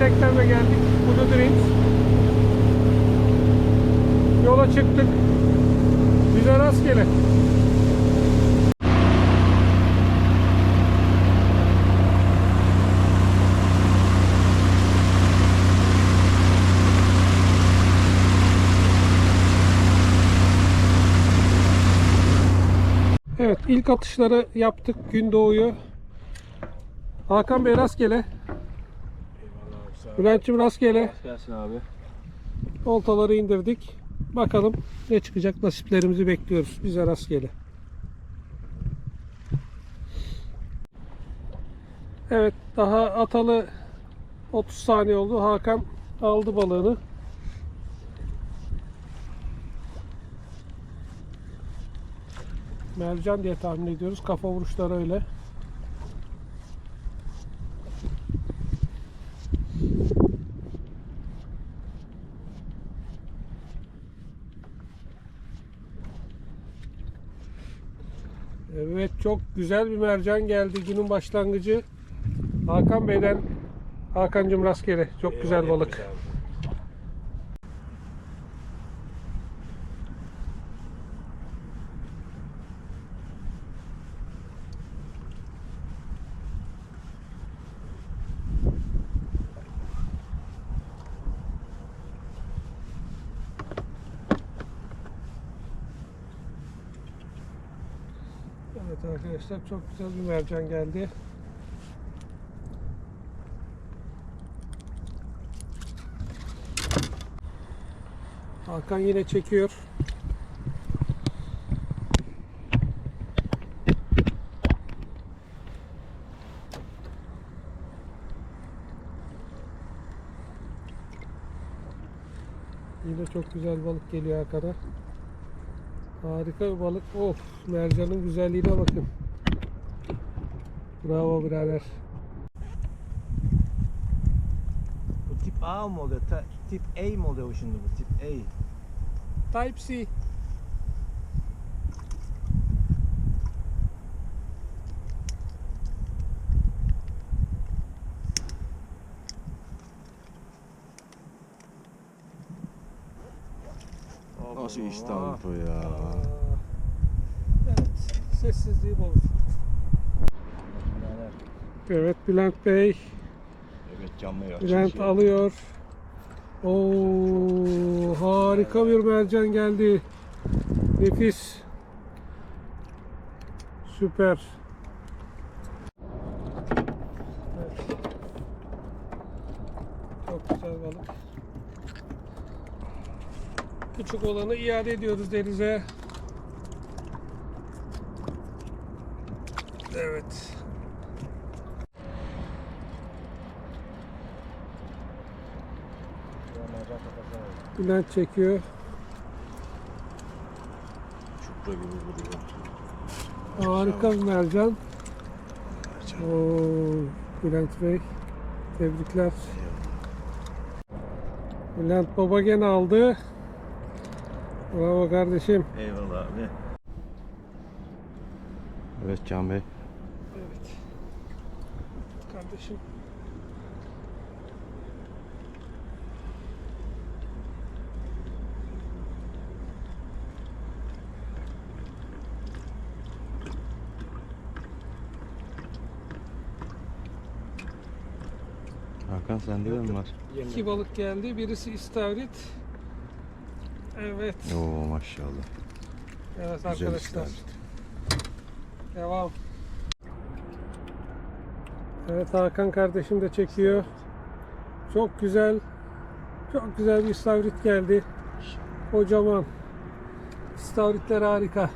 Kendi teknemle geldik. Blue Dreams. Yola çıktık. Bize rastgele. Evet ilk atışları yaptık gün doğuyor. Hakan Bey rastgele. Bülent'cim rastgele. Gelsin abi. Oltaları indirdik. Bakalım ne çıkacak nasiplerimizi bekliyoruz. Bize rastgele. Evet daha atalı 30 saniye oldu. Hakan aldı balığını. Mercan diye tahmin ediyoruz. Kafa vuruşları öyle. Evet çok güzel bir mercan geldi günün başlangıcı. Hakan Bey'den Hakan'cım rastgele. Çok güzel balık. Evet arkadaşlar çok güzel bir mercan geldi. Hakan yine çekiyor. Yine çok güzel balık geliyor Hakan'a. Harika bir balık. Of, mercanın güzelliğine bakın. Bravo birader. Bu tip A mı oluyor? Ta- tip A mı oluyor şimdi bu? Tip A. Type C. Nasıl iştahlı bu ya? Sessizliği boz. Evet Bülent Bey, Evet canlı ya. Bülent alıyor. Oo, harika bir mercan geldi. Nefis. Süper. Evet. Çok güzel balık. Küçük olanı iade ediyoruz denize. Evet. Bülent çekiyor. Çupra gibi vuruyor. Harika bir mercan. Oo, Bülent Bey. Tebrikler. Bülent Baba gene aldı. Bravo kardeşim. Eyvallah abi. Evet Can Bey. Evet. Kardeşim. Hakan sende de mi var? İki balık geldi. Birisi istavrit. Evet. Oo maşallah. Evet Güzel arkadaşlar. istavrit. Devam. Evet Hakan kardeşim de çekiyor. Çok güzel. Çok güzel bir istavrit geldi. Kocaman. İstavritler harika.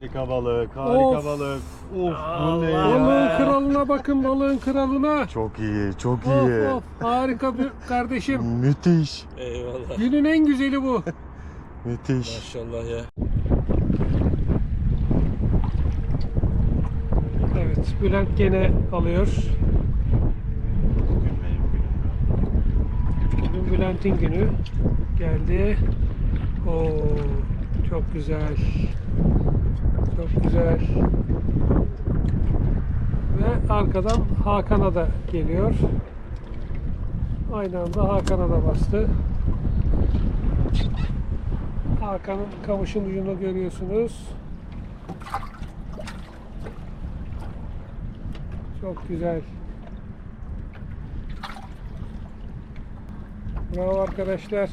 Harika balık, harika harika balık. Of bu ne Balığın kralına bakın balığın kralına. Çok iyi, çok Of iyi. of harika bir kardeşim. Müthiş, Eyvallah. Günün en güzeli bu. müthiş. Maşallah ya. Bülent gene alıyor. Bugün Bülent'in günü. Geldi. Oo, çok güzel. Çok güzel. Ve arkadan Hakan'a da geliyor. Aynı anda Hakan'a da bastı. Hakan'ın kamışın ucunu görüyorsunuz. Çok güzel. Bravo arkadaşlar.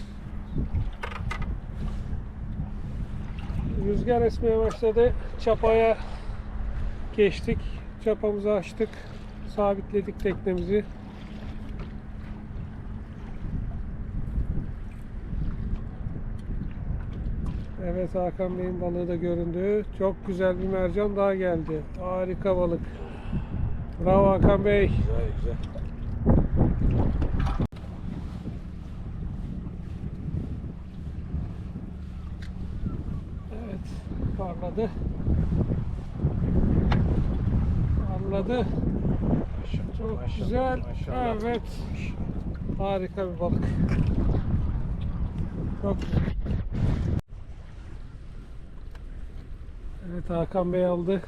Rüzgar esmeye başladı. Çapaya geçtik. Çapamızı açtık. Sabitledik teknemizi. Evet Hakan Bey'in balığı da göründü. Çok güzel bir mercan daha geldi. Harika balık. Bravo Hakan Bey. Güzel güzel. Evet, parladı. Parladı. Çok Maşallah, güzel. maşallah. Evet. Harika bir balık. Çok güzel. Evet Hakan Bey aldı.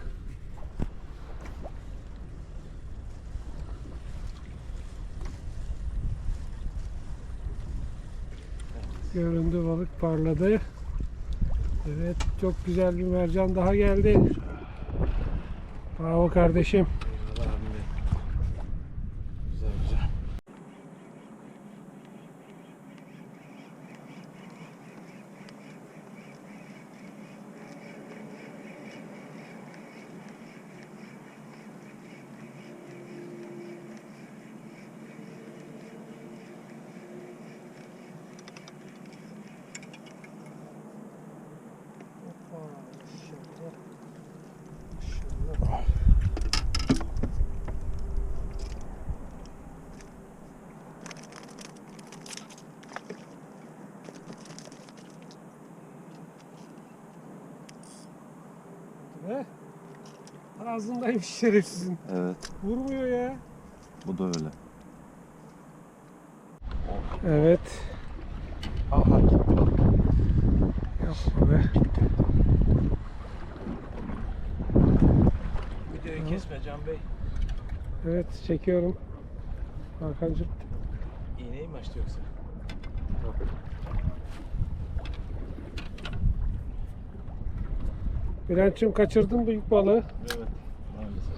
Göründü balık parladı. Evet çok güzel bir mercan daha geldi. Bravo kardeşim. Eyvallah abim benim. Güzel güzel. Ve ağzındaymış şerefsizin. Evet. Vurmuyor ya. Bu da öyle. Evet. Aha gitti balık. Yapma be. Videoyu kesme Can Bey. Evet çekiyorum. Hakan'cığım. İğneyi mi açtı yoksa? Bülent'ciğim kaçırdın büyük balığı. Evet. Maalesef.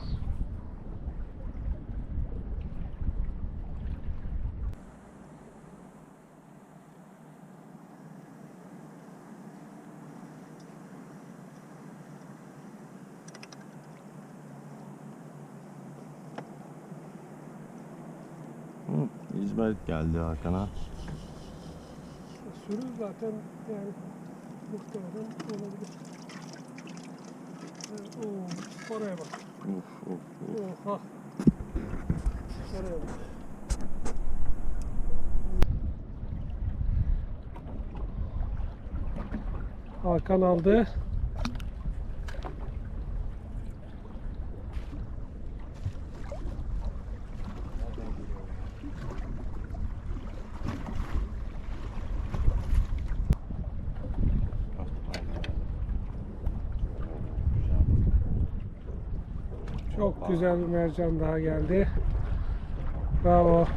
Hı, İzmarit geldi Hakan'a. Sürür zaten yani muhtemelen olabilir. Oo, oraya bak. Uf uf uf. Oha. Oraya bak. Hakan aldı. Nereden geliyor ya? Ah, aynen. Güzel balık. Çok güzel bir mercan daha geldi. Bravo.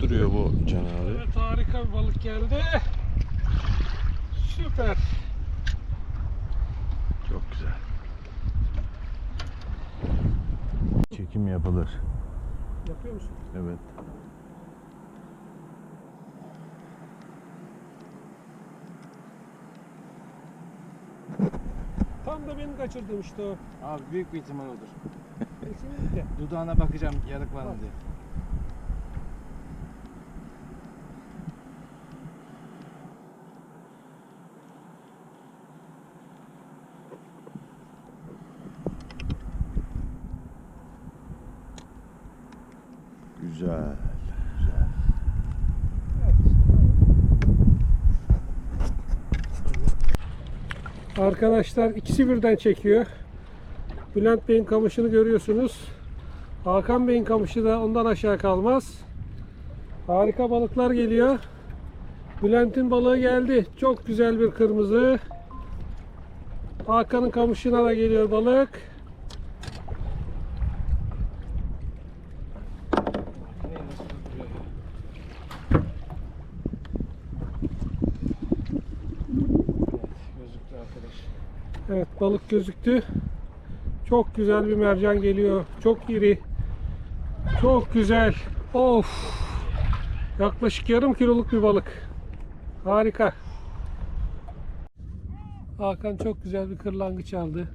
Duruyor bu Can abi. Evet harika bir balık geldi. Süper. Çok güzel. Çekim yapılır. Yapıyor musun? Evet. Benim kaçırdığım işte o. Abi büyük bir ihtimal odur. Kesinlikle. Dudağına bakacağım yarık var mı diye. Güzel. Evet. Arkadaşlar ikisi birden çekiyor. Bülent Bey'in kamışını görüyorsunuz. Hakan Bey'in kamışı da ondan aşağı kalmaz. Harika balıklar geliyor. Bülent'in balığı geldi. Çok güzel bir kırmızı. Hakan'ın kamışına da geliyor balık. Gözüktü arkadaş. Evet balık gözüktü. Çok güzel bir mercan geliyor. Çok iri. Çok güzel. Of. Yaklaşık yarım kiloluk bir balık. Harika. Hakan çok güzel bir kırlangıç aldı.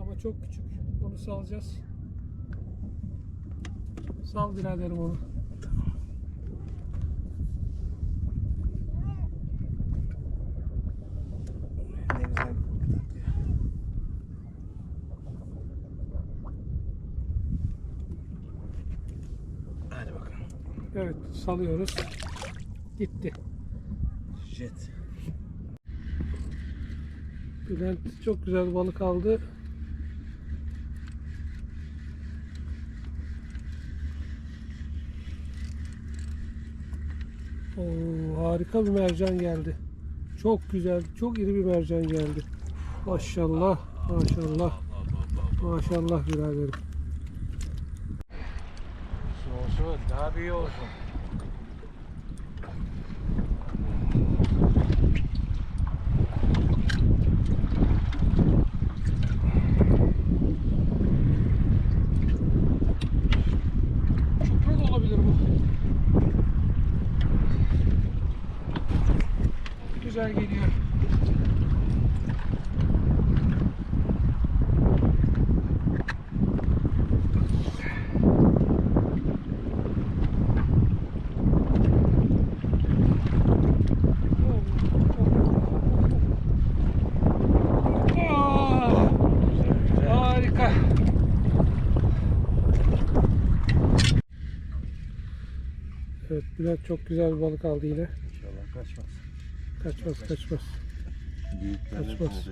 Ama çok küçük. Onu salacağız. Sal biraderim onu. Ne güzel. Hadi bakalım. Evet salıyoruz. Gitti. Jet. Bülent çok güzel balık aldı. Oo, harika bir mercan geldi. Çok güzel, çok iri bir mercan geldi. Maşallah, maşallah. Maşallah biraderim. Su olsun. Daha büyük olsun. Güzel geliyor. Aa, Harika. Evet Bülent çok güzel bir balık aldı yine. İnşallah kaçmaz. Kaçmaz kaçmaz Büyükler Kaçmaz.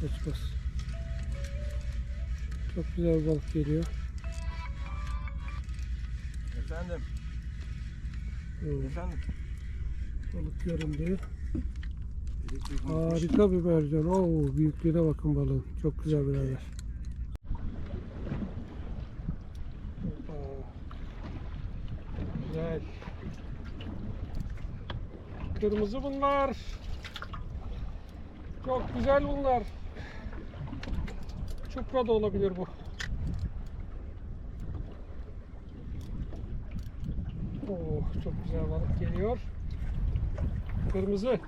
kaçmaz. Çok güzel bir balık geliyor. Efendim. Hmm, Efendim. balık göründü. Harika bir mercan. Oo, büyüklüğüne bakın balığın. Çok güzel birader. Hoppa. Güzel. Kırmızı bunlar. Çok güzel bunlar. Çupra da olabilir bu. Oh, çok güzel balık geliyor. Kırmızı.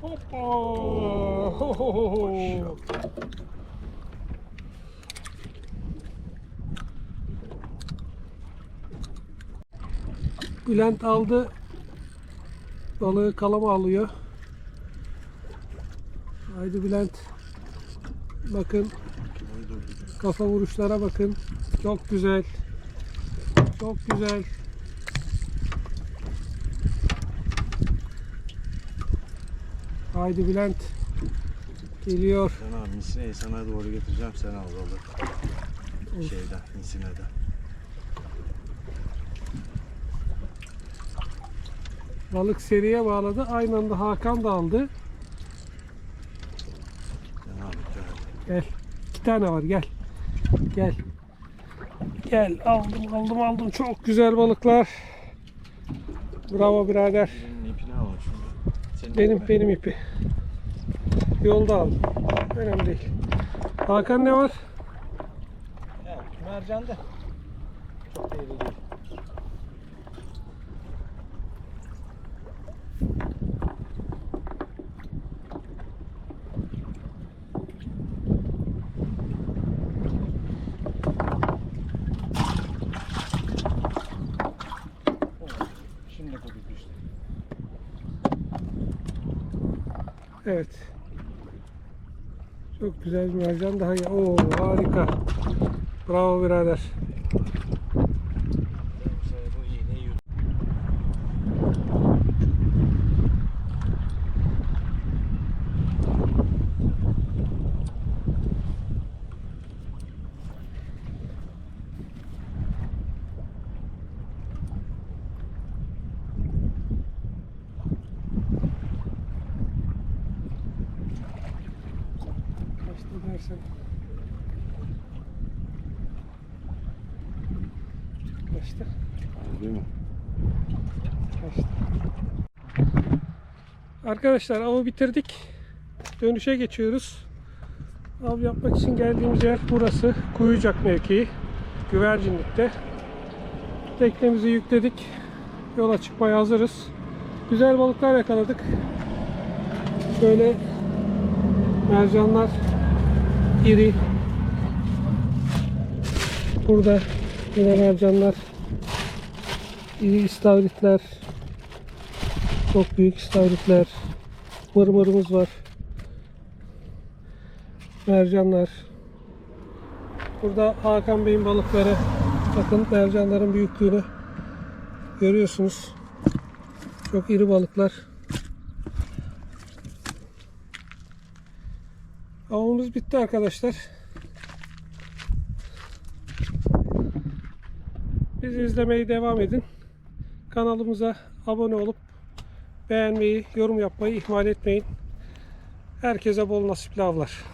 Hoppa! Ho, ho, ho, ho. Bülent aldı. Balığı kalama alıyor. Haydi Bülent. Bakın kafa vuruşlara bakın. Çok güzel. Çok güzel. Haydi Bülent. Geliyor. Sen abi misineyi sana doğru getireceğim sen al balık. Şeyden misineden. Balık seriye bağladı. Aynı anda Hakan da aldı. Gel. İki tane var gel. Gel. Gel aldım aldım aldım. Çok güzel balıklar. Bravo birader. Benim benim ipi. Yolda aldım. Önemli değil. Hakan ne var? Evet, mercan da. Çok da iri değil. Oo, Şimdi kopuk düştü. Evet. Çok güzel bir mercan daha. Oo harika. Bravo birader. Bu iğneyi yut. sen. Kaçtı. Değil mi? Kaçtı. Arkadaşlar avı bitirdik. Dönüşe geçiyoruz. Av yapmak için geldiğimiz yer burası. Kuyucak mevkii. Güvercinlik'te. Teknemizi yükledik. Yola çıkmaya hazırız. Güzel balıklar yakaladık. Şöyle mercanlar iri. Burada yine mercanlar iri istavritler çok büyük istavritler mırmırımız var. Mercanlar. Burada Hakan Bey'in balıkları. Bakın mercanların büyüklüğünü görüyorsunuz. Çok iri balıklar. Avımız bitti arkadaşlar. Bizi izlemeye devam edin. Kanalımıza abone olup beğenmeyi, yorum yapmayı ihmal etmeyin. Herkese bol nasipli avlar.